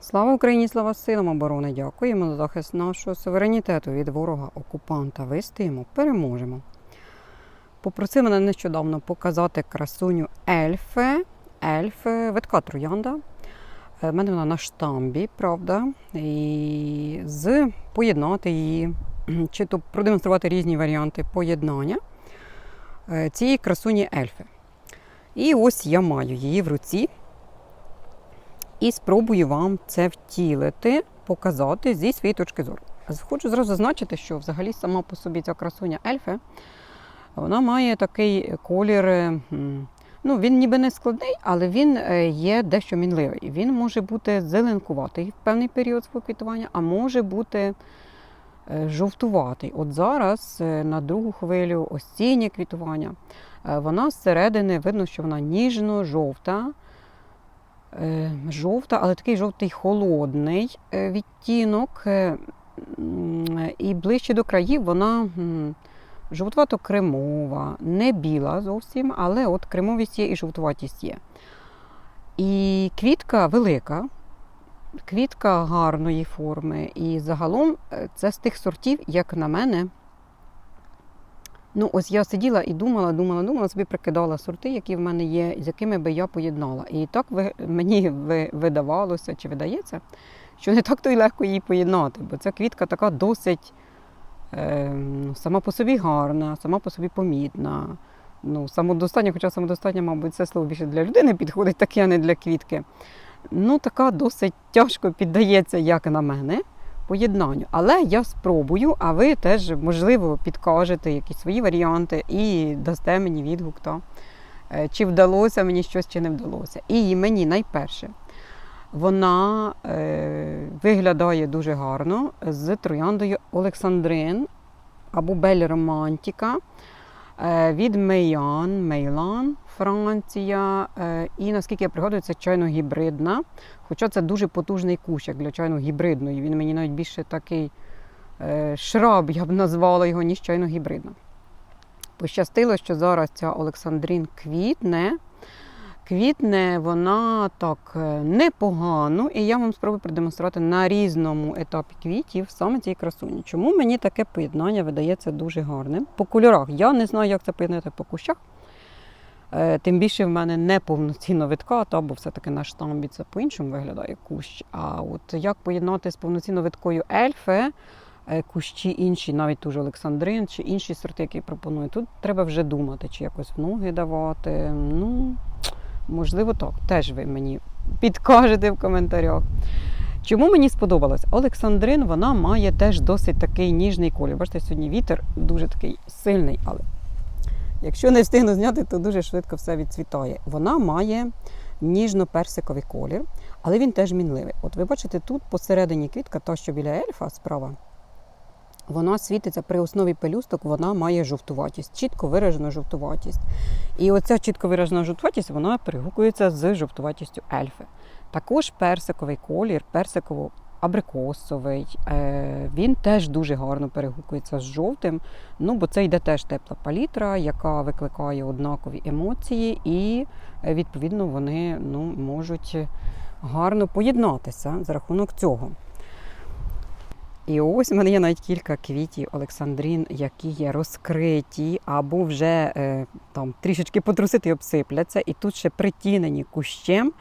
Слава Україні, слава силам оборони! Дякуємо за захист нашого суверенітету від ворога окупанта. Вистоїмо, переможемо. Попросив мене нещодавно показати красуню ельфи. Ельфи, видка троянда. У мене вона на штамбі, правда. І з поєднати її, чи то продемонструвати різні варіанти поєднання е, цієї красуні ельфи. І ось я маю її в руці. І спробую вам це втілити, показати зі своєї точки зору. Хочу зразу зазначити, що взагалі сама по собі ця красуня ельфи, вона має такий колір. Ну, він ніби не складний, але він е, є дещо мінливий. Він може бути зеленкуватий в певний період свого квітування, а може бути е, жовтуватий. От зараз е, на другу хвилю осіннє квітування, вона зсередини видно, що вона ніжно-жовта. Е, Жовта, але такий жовтий холодний е, відтінок. е, І ближче до країв вона м, жовтувато-кремова, не біла зовсім, але от кремовість є і жовтуватість є. І квітка велика, квітка гарної форми. І загалом це з тих сортів, як на мене. Ну, ось я сиділа і думала, думала, думала, собі прикидала сорти, які в мене є, з якими би я поєднала. І так ви, мені ви- видавалося чи видається, що не так то й легко її поєднати, бо ця квітка така досить е, сама по собі гарна, сама по собі помітна. Ну, самодостатня, хоча самодостатня, мабуть, це слово більше для людини підходить, таке, а не для квітки. Ну, така досить тяжко піддається, як на мене поєднанню. Але я спробую, а ви теж, можливо, підкажете якісь свої варіанти і дасте мені відгук, та, е, чи вдалося мені щось, чи не вдалося. І мені найперше, вона е, виглядає дуже гарно з трояндою Олександрин або Бель Романтіка е, від Мейян, Мейлан, Франція. Е, і наскільки я пригадую, це чайно-гібридна. Хоча це дуже потужний кущ, як для чайно-гібридної. Він мені навіть більше такий е, шраб, я б назвала його, ніж чайно-гібридна. Пощастило, що зараз ця Олександрин квітне. Квітне вона так е, непогано, і я вам спробую продемонструвати на різному етапі квітів саме цієї красуні. Чому мені таке поєднання видається дуже гарним? По кольорах я не знаю, як це поєднати по кущах. Е, Тим більше в мене не повноцінна витка, та, бо все-таки на штамбі це по-іншому виглядає кущ. А от як поєднати з повноцінно виткою ельфи, е, кущі інші, навіть ту ж Олександрин, чи інші сорти, які я пропоную, тут треба вже думати, чи якось в ноги давати. Ну, можливо, так. Теж ви мені підкажете в коментарях. Чому мені сподобалось? Олександрин вона має теж досить такий ніжний колір. Бачите, сьогодні вітер дуже такий сильний, але Якщо не встигну зняти, то дуже швидко все відцвітає. Вона має ніжно-персиковий колір, але він теж мінливий. От ви бачите, тут посередині квітка, та що біля ельфа справа, вона світиться при основі пелюсток, вона має жовтуватість, чітко виражену жовтуватість. І оця чітко виражена жовтуватість, вона перегукується з жовтуватістю ельфи. Також персиковий колір, персиково абрикосовий. Е, Він теж дуже гарно перегукується з жовтим. Ну, бо це йде теж тепла палітра, яка викликає однакові емоції, і е, відповідно вони ну, можуть гарно поєднатися за рахунок цього. І ось у мене є навіть кілька квітів Олександрин, які є розкриті, або вже е, там трішечки потрусити і обсипляться. І тут ще притінені кущем,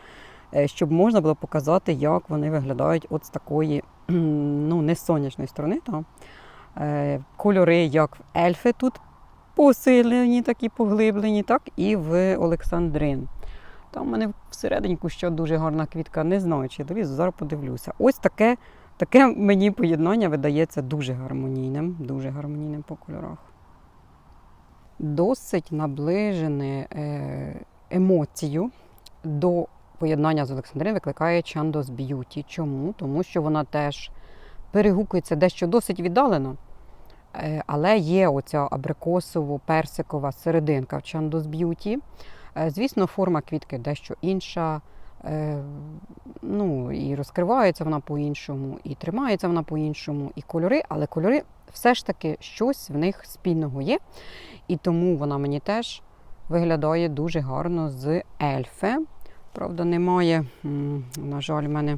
щоб можна було показати, як вони виглядають от з такої ну, не сонячної сторони. Та. Е, кольори, як в ельфи тут посилені, такі поглиблені, так і в Олександрин. Там у мене всередині куща дуже гарна квітка, не знаю, чи долізу, зараз подивлюся. Ось таке, таке мені поєднання видається дуже гармонійним, дуже гармонійним по кольорах. Досить наближене е, емоцію до поєднання з Олександрин викликає Chandos Beauty. Чому? Тому що вона теж перегукується дещо досить віддалено. Е, Але є оця абрикосово-персикова серединка в Chandos Beauty. Е, Звісно, форма квітки дещо інша. е, Ну, і розкривається вона по-іншому, і тримається вона по-іншому, і кольори, але кольори все ж таки щось в них спільного є. І тому вона мені теж виглядає дуже гарно з ельфи. Правда, немає, на жаль, в мене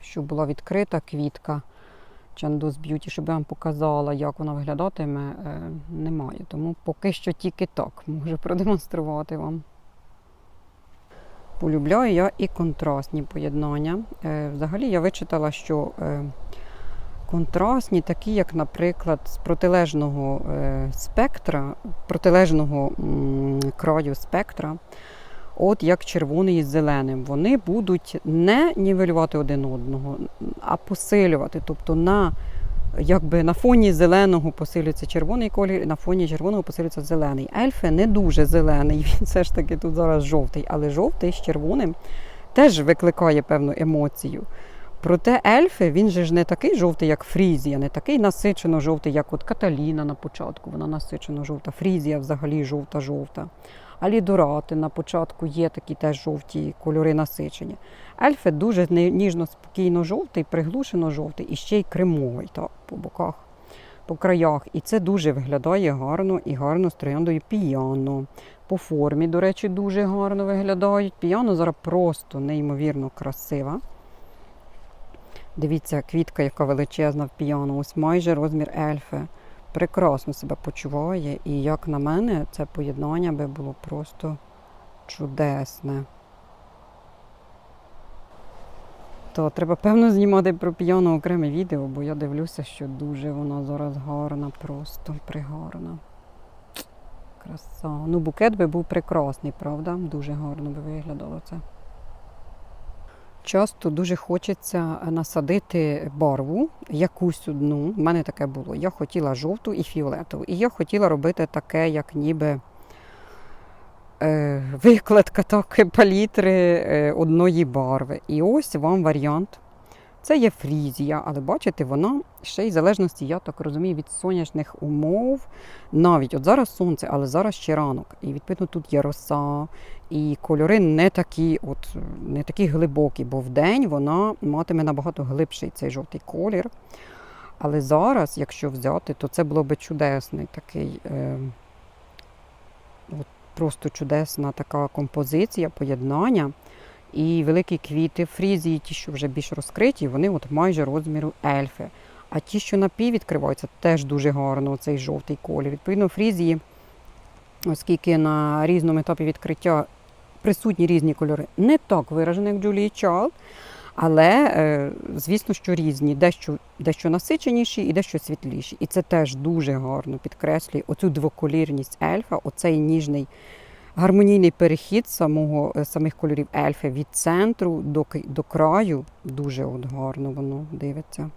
щоб була відкрита квітка Чандус Б'юті, щоб я вам показала, як вона виглядатиме, е, немає. Тому поки що тільки так можу продемонструвати вам. Полюбляю я і контрастні поєднання. Е, Взагалі я вичитала, що е, контрастні, такі, як, наприклад, з протилежного спектра, протилежного краю спектра, от як червоний із зеленим, вони будуть не нівелювати один одного, а посилювати. Тобто на, якби на фоні зеленого посилюється червоний колір, на фоні червоного посилюється зелений. Ельфи не дуже зелений, він все ж таки тут зараз жовтий, але жовтий з червоним теж викликає певну емоцію. Проте ельфи, він же ж не такий жовтий, як Фрізія, не такий насичено жовтий, як от Каталіна на початку. Вона насичено жовта. Фрізія взагалі жовта-жовта. А лідорати на початку є такі теж жовті кольори насичені. Ельфи дуже ніжно, спокійно жовтий, приглушено жовтий і ще й кремовий так, по боках, по краях. І це дуже виглядає гарно і гарно з трояндою піано. По формі, до речі, дуже гарно виглядають. Піано зараз просто неймовірно красива. Дивіться, квітка, яка величезна в піано, ось майже розмір ельфи. Прекрасно себе почуває. І як на мене, це поєднання би було просто чудесне. То треба, певно, знімати про піано окреме відео, бо я дивлюся, що дуже вона зараз гарна, просто пригарна. Краса. Ну, букет би був прекрасний, правда? Дуже гарно би виглядало це. Часто дуже хочеться насадити барву, якусь одну. У мене таке було. Я хотіла жовту і фіолетову. І я хотіла робити таке, як ніби е, викладка так, палітри е, одної барви. І ось вам варіант. Це є фрізія, але бачите, вона ще й в залежності, я так розумію, від сонячних умов. Навіть от зараз сонце, але зараз ще ранок. І відповідно тут є роса, і кольори не такі, от не такі глибокі, бо вдень вона матиме набагато глибший цей жовтий колір. Але зараз, якщо взяти, то це було би чудесний такий, е, от просто чудесна така композиція, поєднання. І великі квіти фрізії, ті, що вже більш розкриті, вони от майже розміру ельфи. А ті, що напів відкриваються, теж дуже гарно, цей жовтий колір. Відповідно, фрізії, оскільки на різному етапі відкриття присутні різні кольори, не так виражені, як Джулії Чалд, але, е, звісно, що різні, дещо, дещо насиченіші і дещо світліші. І це теж дуже гарно підкреслює оцю двоколірність ельфа, оцей ніжний гармонійний перехід самого, е, самих кольорів ельфи від центру до, до краю. Дуже от гарно воно дивиться.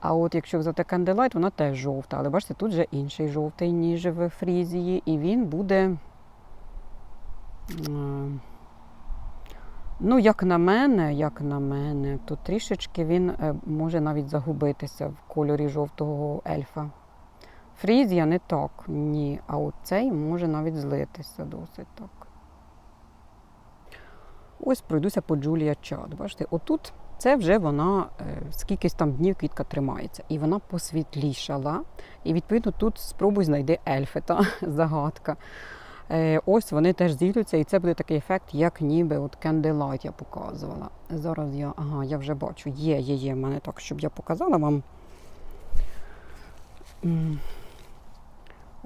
А от якщо взяти Candlelight, вона теж жовта, але бачите, тут вже інший жовтий, ніж в фрізії, і він буде. Ну, як на мене, як на мене, то трішечки він е, може навіть загубитися в кольорі жовтого ельфа. Фрізія не так, ні. А от цей може навіть злитися досить так. Ось пройдуся по Джулія Чад. Бачите, отут це вже вона е, скількись там днів квітка тримається. І вона посвітлішала. І відповідно тут спробуй знайди ельфи, та загадка. Е, ось вони теж зійдуться, і це буде такий ефект, як ніби от Candlelight я показувала. Зараз я, ага, я вже бачу, є, є, є в мене так, щоб я показала вам.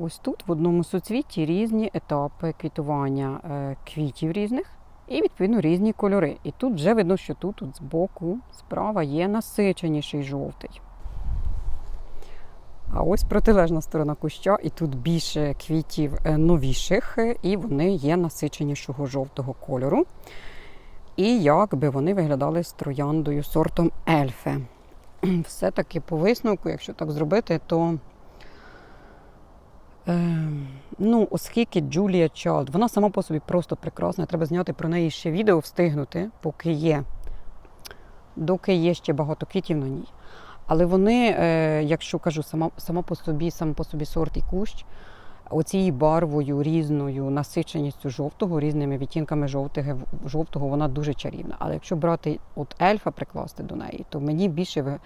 Ось тут в одному суцвітті різні етапи квітування е, квітів різних і, відповідно, різні кольори. І тут вже видно, що тут от збоку справа є насиченіший жовтий. А ось протилежна сторона куща, і тут більше квітів е, новіших, е, і вони є насиченішого жовтого кольору. І як би вони виглядали з трояндою сортом ельфе. Все-таки по висновку, якщо так зробити, то ну, оскільки Джулія Чалд, вона сама по собі просто прекрасна, треба зняти про неї ще відео, встигнути, поки є. Доки є ще багато квітів на ній. Але вони, е, якщо кажу, сама, сама по собі, сам по собі сорт і кущ, оцією барвою, різною насиченістю жовтого, різними відтінками жовтого, жовтого, вона дуже чарівна. Але якщо брати от ельфа прикласти до неї, то мені більше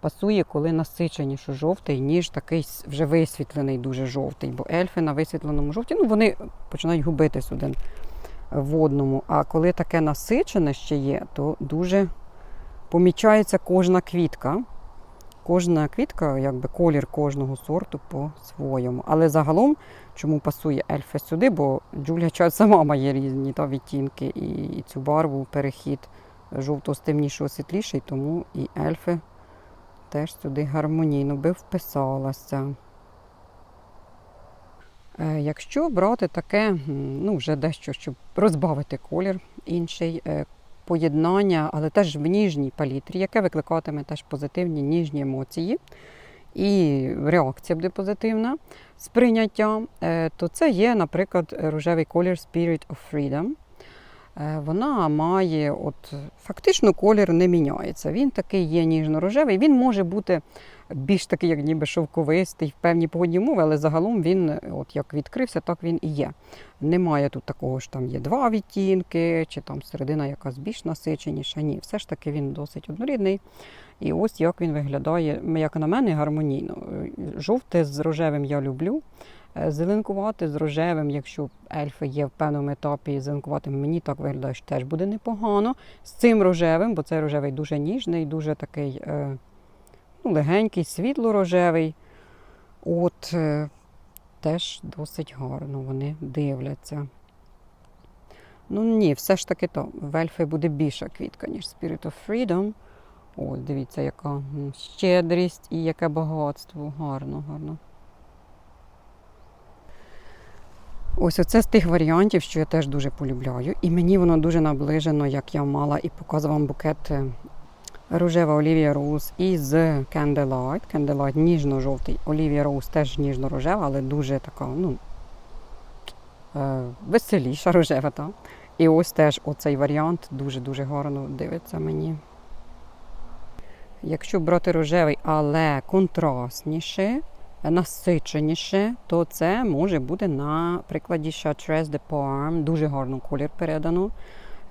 пасує, коли насиченіше жовтий, ніж такий вже висвітлений дуже жовтий. Бо ельфи на висвітленому жовті, ну вони починають губитись один водному. А коли таке насичене ще є, то дуже помічається кожна квітка. Кожна квітка, якби колір кожного сорту по-своєму. Але загалом, чому пасує ельфа сюди, бо Джулія Чайлд сама має різні та, відтінки і, цю барву, перехід жовтого з темнішого світліший, тому і ельфи теж сюди гармонійно би вписалася. Е, Якщо брати таке, ну вже дещо, щоб розбавити колір інший, е, поєднання, але теж в ніжній палітрі, яке викликатиме теж позитивні ніжні емоції, і реакція буде позитивна сприйняття, е, то це є, наприклад, рожевий колір Spirit of Freedom. Е, Вона має, от фактично колір не міняється. Він такий є ніжно-рожевий. Він може бути більш такий, як ніби шовковистий в певні погодні умови, але загалом він, от як відкрився, так він і є. Немає тут такого ж там є два відтінки, чи там середина якась більш насиченіша. Ні, все ж таки він досить однорідний. І ось як він виглядає, як на мене, гармонійно. Е, Жовте з рожевим я люблю. Е, Зеленкувати з рожевим, якщо ельфи є в певному етапі зеленкувати, мені так виглядає, що теж буде непогано. З цим рожевим, бо цей рожевий дуже ніжний, дуже такий е, ну, легенький, світло-рожевий. От е, теж досить гарно вони дивляться. Ну ні, все ж таки то. В ельфи буде більша квітка, ніж Spirit of Freedom. Ось, дивіться, яка щедрість і яке багатство. Гарно, гарно. Ось оце з тих варіантів, що я теж дуже полюбляю. І мені воно дуже наближено, як я мала і показувала вам букет е, рожева Олівія Роуз із Candlelight. Candlelight ніжно-жовтий. Олівія Роуз теж ніжно-рожева, але дуже така, ну, е, веселіша рожева. Та? І ось теж оцей варіант дуже-дуже гарно дивиться мені. Якщо брати рожевий, але контрастніше, насиченіше, то це може бути на прикладі Chartres de Parme. Дуже гарно колір передано.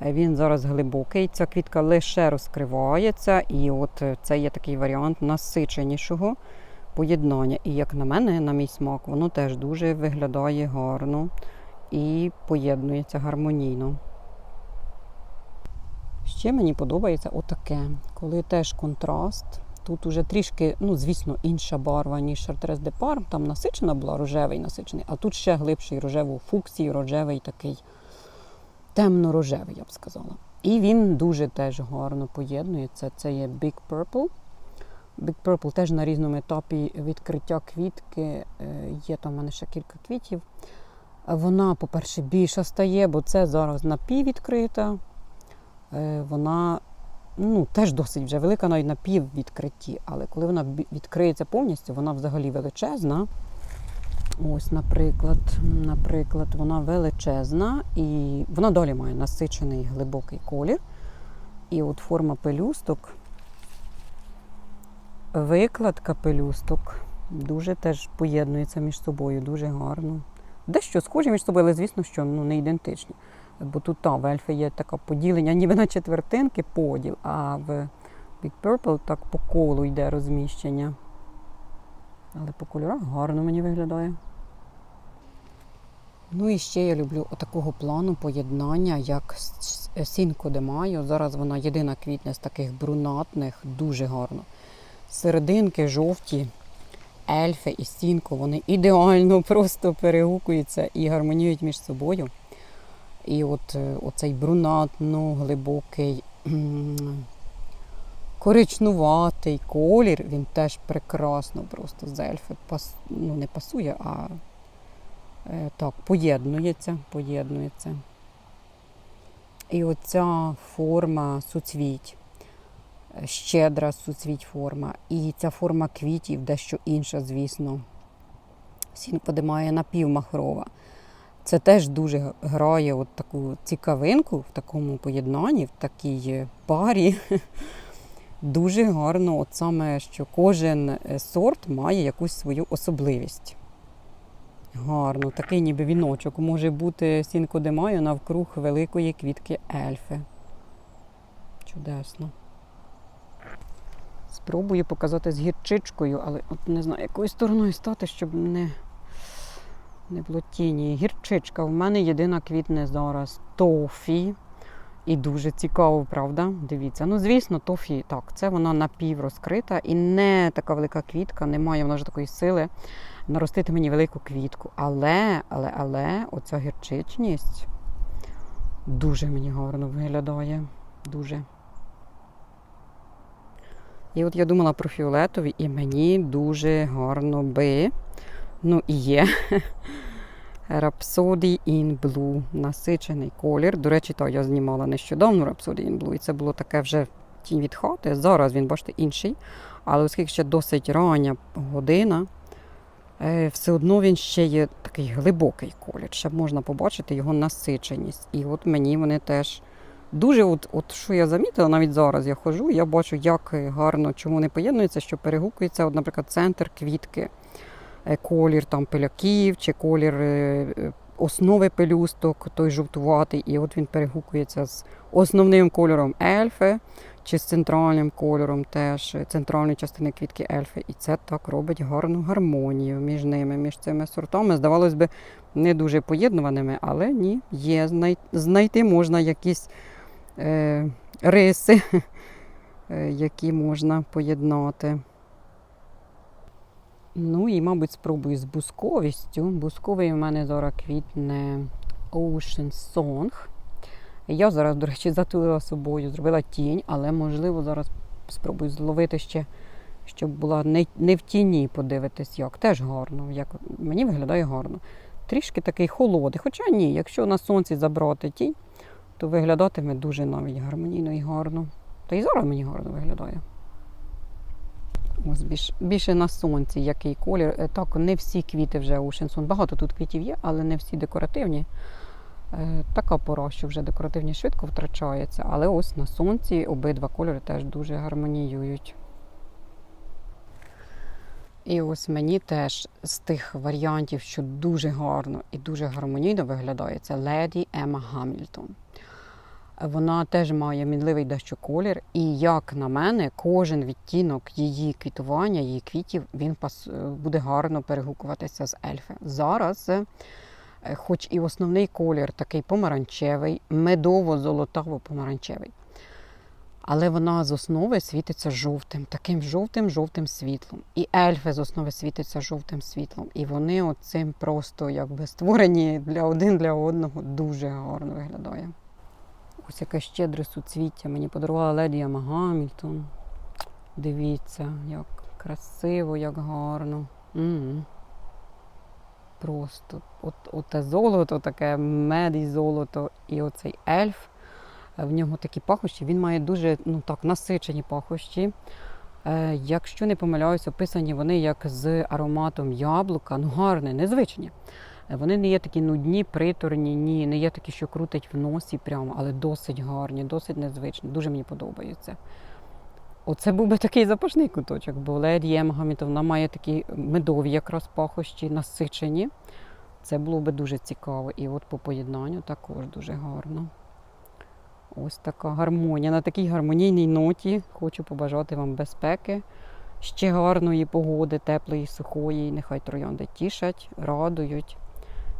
Е, Він зараз глибокий. Ця квітка лише розкривається, і от е, це є такий варіант насиченішого поєднання. І як на мене, на мій смак, воно теж дуже виглядає гарно і поєднується гармонійно. Ще мені подобається отаке, коли теж контраст. Тут уже трішки, ну звісно, інша барва, ніж Шартрес де Парм. Там насичена була рожевий насичений, а тут ще глибший рожевий фуксій, рожевий такий темно-рожевий, я б сказала. І він дуже теж гарно поєднується. Це є Big Purple. Big Purple теж на різному етапі відкриття квітки. Е, Є там в мене ще кілька квітів. Вона, по-перше, більша стає, бо це зараз напіввідкрита. Е, Вона ну, теж досить вже велика, навіть на піввідкритті. Але коли вона відкриється повністю, вона взагалі величезна. Ось, наприклад, наприклад, вона величезна і вона далі має насичений глибокий колір. І от форма пелюсток, викладка пелюсток дуже теж поєднується між собою, дуже гарно. Дещо схожі між собою, але звісно, що ну, не ідентичні. Бо тут в ельфи є таке поділення, ніби на четвертинки поділ, а в Big Purple так по колу йде розміщення. Але по кольорах гарно мені виглядає. Ну і ще я люблю отакого плану поєднання, як Сінко де Майо. Зараз вона єдина квітне з таких брунатних, дуже гарно. Серединки жовті, ельфи і сінко, вони ідеально просто перегукуються і гармоніюють між собою. І от е, оцей брунатно, глибокий, коричнуватий колір, він теж прекрасно просто з ельфи пас, ну, не пасує, а е, так, поєднується, поєднується. І оця форма суцвіть, е, щедра суцвіть форма. І ця форма квітів дещо інша, звісно. Сін подимає напівмахрова. Це теж дуже грає от таку цікавинку в такому поєднанні, в такій е, парі. Дуже гарно, от саме, що кожен е, сорт має якусь свою особливість. Гарно, такий ніби віночок може бути сінко де маю навкруг великої квітки ельфи. Чудесно. Спробую показати з гірчичкою, але от не знаю, якою стороною стати, щоб не Не було тіні. Гірчичка. В мене єдина квітне зараз тофі. І дуже цікаво, правда? Дивіться. Ну, звісно, тофі так, це вона напіврозкрита і не така велика квітка, немає вона ж такої сили наростити мені велику квітку. Але, але, але, оця гірчичність дуже мені гарно виглядає. Дуже. І от я думала про фіолетові, і мені дуже гарно би. Ну і є. Rhapsody in Blue. Насичений колір. До речі, то я знімала нещодавно Rhapsody in Blue, і це було таке вже тінь від хати. Зараз він, бачите, інший. Але оскільки ще досить рання година, е, все одно він ще є такий глибокий колір. Ще можна побачити його насиченість. І от мені вони теж дуже, от, от що я замітила, навіть зараз я ходжу, я бачу, як гарно, чому вони поєднуються, що перегукується, от, наприклад, центр квітки, колір там пиляків чи колір е, е, основи пелюсток, той жовтуватий, і от він перегукується з основним кольором ельфи чи з центральним кольором теж е, центральної частини квітки ельфи. І це так робить гарну гармонію між ними, між цими сортами. Здавалось би, не дуже поєднуваними, але ні, є. Знайти можна якісь е, риси, е, які можна поєднати. Ну і, мабуть, спробую з бусковістю. Бусковий у мене зараз квітне Ocean Song. Я зараз, до речі, затулила собою, зробила тінь, але можливо зараз спробую зловити ще, щоб була не, не в тіні, подивитись, як. Теж гарно. Як, мені виглядає гарно. Трішки такий холодний. Хоча ні, якщо на сонці забрати тінь, то виглядатиме дуже навіть гармонійно і гарно. Та і зараз мені гарно виглядає. Ось більш, більше на сонці який колір. Е, Так, не всі квіти вже Ocean Sun. Багато тут квітів є, але не всі декоративні. Е, Така пора, що вже декоративні швидко втрачається, але ось на сонці обидва кольори теж дуже гармоніюють. І ось мені теж з тих варіантів, що дуже гарно і дуже гармонійно виглядає, це Леді Ема Гамільтон. Вона теж має мінливий дещо колір, і як на мене, кожен відтінок її квітування, її квітів, він пас буде гарно перегукуватися з ельфи. Зараз, е, хоч і основний колір такий помаранчевий, медово-золотаво-помаранчевий. Але вона з основи світиться жовтим, таким жовтим-жовтим світлом. І ельфи з основи світиться жовтим світлом. І вони оцим просто якби створені для один для одного дуже гарно виглядає. Ось яке щедре суцвіття мені подарувала Леді Ема Гамільтон. Дивіться, як красиво, як гарно. м Просто от, оте золото, таке мед і золото, і оцей ельф. В нього такі пахощі, він має дуже ну так, насичені пахощі. Е, якщо не помиляюсь, описані вони як з ароматом яблука, ну гарне, незвичні. Вони не є такі нудні, приторні, ні, не є такі, що крутить в носі прямо, але досить гарні, досить незвичні. Дуже мені подобаються. Оце був би такий запашний куточок, бо Леді Емгамітов, вона має такі медові якраз пахощі, насичені. Це було би дуже цікаво. І от по поєднанню також дуже гарно. Ось така гармонія. На такій гармонійній ноті хочу побажати вам безпеки, ще гарної погоди, теплої, сухої. Нехай троянди тішать, радують.